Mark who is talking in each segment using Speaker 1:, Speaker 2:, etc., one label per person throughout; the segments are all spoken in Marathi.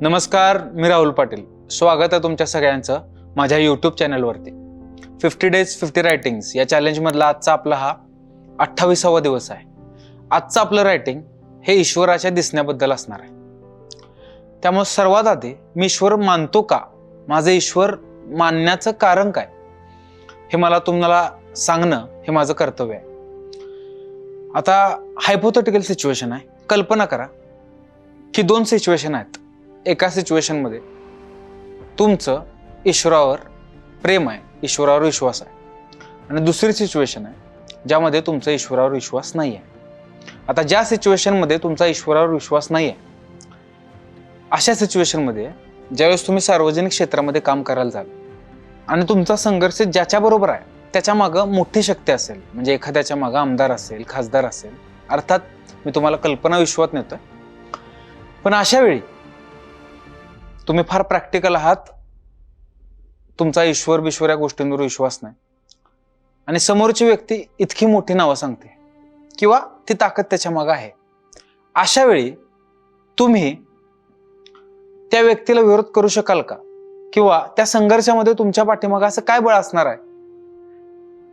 Speaker 1: नमस्कार मी राहुल पाटील. स्वागत आहे तुमच्या सगळ्यांचं माझ्या यूट्यूब चॅनलवरती. फिफ्टी डेज फिफ्टी रायटिंग्स या चॅलेंजमधला आजचा आपला हा अठ्ठावीसावा दिवस आहे. आजचं आपलं रायटिंग हे ईश्वराच्या दिसण्याबद्दल असणार आहे. त्यामुळे सर्वात आधी मी ईश्वर मानतो का? माझं ईश्वर मानण्याचं कारण काय? हे मला तुम्हाला सांगणं हे माझं कर्तव्य आहे. आता हायपोथेटिकल सिच्युएशन आहे. कल्पना करा की दोन सिच्युएशन आहेत. एका सिच्युएशनमध्ये तुमचं ईश्वरावर प्रेम आहे ईश्वरावर विश्वास आहे. आणि दुसरी सिच्युएशन आहे ज्यामध्ये तुमचा ईश्वरावर विश्वास नाही आहे आता ज्या सिच्युएशनमध्ये तुमचा ईश्वरावर विश्वास नाही आहे अशा सिच्युएशनमध्ये ज्यावेळेस तुम्ही सार्वजनिक क्षेत्रामध्ये काम करायला जाल आणि तुमचा संघर्ष ज्याच्याबरोबर आहे त्याच्या मागं मोठी शक्ती असेल म्हणजे एखाद्याच्या मागं आमदार असेल खासदार असेल अर्थात मी तुम्हाला कल्पना विश्वात नेतोय. पण अशा वेळी तुम्ही फार प्रॅक्टिकल आहात. तुमचा ईश्वर बिश्वर या गोष्टींवर विश्वास नाही. आणि समोरची व्यक्ती इतकी मोठी नावं सांगते. किंवा ती ताकद त्याच्या मागं आहे. अशा वेळी तुम्ही त्या व्यक्तीला विरोध करू शकाल का? किंवा त्या संघर्षामध्ये तुमच्या पाठीमागं असं काय बळ असणार आहे?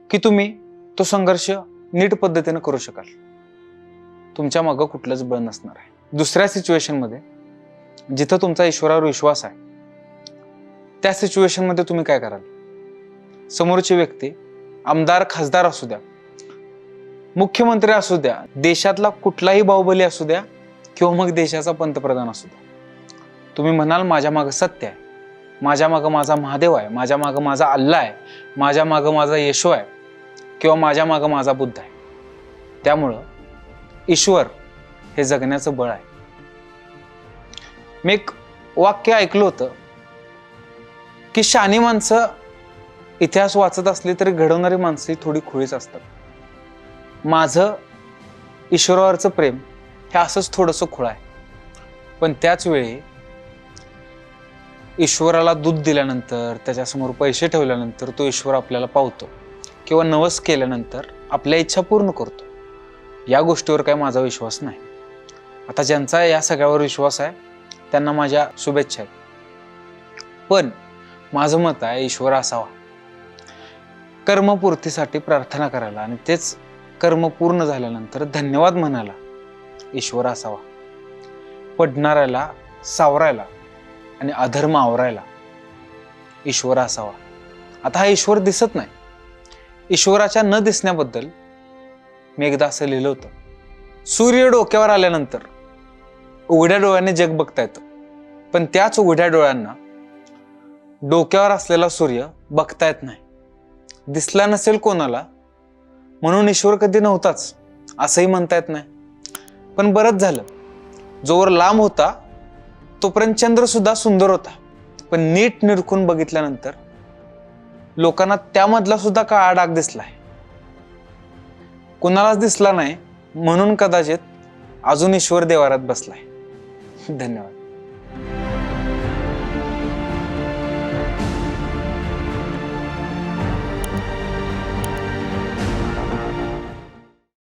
Speaker 1: की तुम्ही तो संघर्ष नीट पद्धतीने करू शकाल. तुमच्या मागं कुठलंच बळ नसणार आहे. दुसऱ्या सिच्युएशनमध्ये जिथं तुमचा ईश्वरावर विश्वास आहे त्या सिच्युएशनमध्ये तुम्ही काय कराल? समोरची व्यक्ती आमदार खासदार असू द्या मुख्यमंत्री असू द्या देशातला कुठलाही बाहुबली असू द्या किंवा मग देशाचा पंतप्रधान असू द्या. तुम्ही म्हणाल माझ्या मागं सत्य आहे. माझ्या मागं माझा महादेव आहे. माझ्या मागं माझा अल्ला आहे. माझ्या मागं माझा येशू आहे किंवा माझ्या मागं माझा बुद्ध आहे. त्यामुळं ईश्वर हे जगण्याचं बळ आहे. मी एक वाक्य ऐकलं होतं की शानी माणसं इतिहास वाचत असली तरी घडवणारी माणसं ही थोडी खुळीच असतात. माझं ईश्वरावरचं प्रेम हे असंच थोडंसं खुळ आहे. पण त्याच वेळी ईश्वराला दूध दिल्यानंतर त्याच्यासमोर पैसे ठेवल्यानंतर तो ईश्वर आपल्याला पावतो किंवा नवस केल्यानंतर आपल्या इच्छा पूर्ण करतो. या गोष्टीवर काय माझा विश्वास नाही. आता ज्यांचा या सगळ्यावर विश्वास आहे त्यांना माझ्या शुभेच्छा आहेत. पण माझं मत आहे ईश्वर असावा. कर्मपूर्तीसाठी प्रार्थना करायला आणि तेच कर्म पूर्ण झाल्यानंतर धन्यवाद म्हणायला ईश्वर असावा. पडणाऱ्याला सावरायला आणि अधर्म आवरायला ईश्वर असावा. आता हा ईश्वर दिसत नाही. ईश्वराच्या न दिसण्याबद्दल मी एकदा असं लिहिलं होतं. सूर्य डोक्यावर आल्यानंतर उघड्या डोळ्याने जग बघता येतं. पण त्याच उघड्या डोळ्यांना डोक्यावर असलेला सूर्य बघता येत नाही. दिसला नसेल कोणाला म्हणून ईश्वर कधी नव्हताच असंही म्हणता येत नाही. पण बरंच झालं. जोवर लांब होता तोपर्यंत चंद्र सुद्धा सुंदर होता. पण नीट निरखून बघितल्यानंतर लोकांना त्यामधला सुद्धा काळा डाग दिसलाय. कुणालाच दिसला नाही म्हणून कदाचित अजून ईश्वर देवारात बसलाय. धन्यवाद.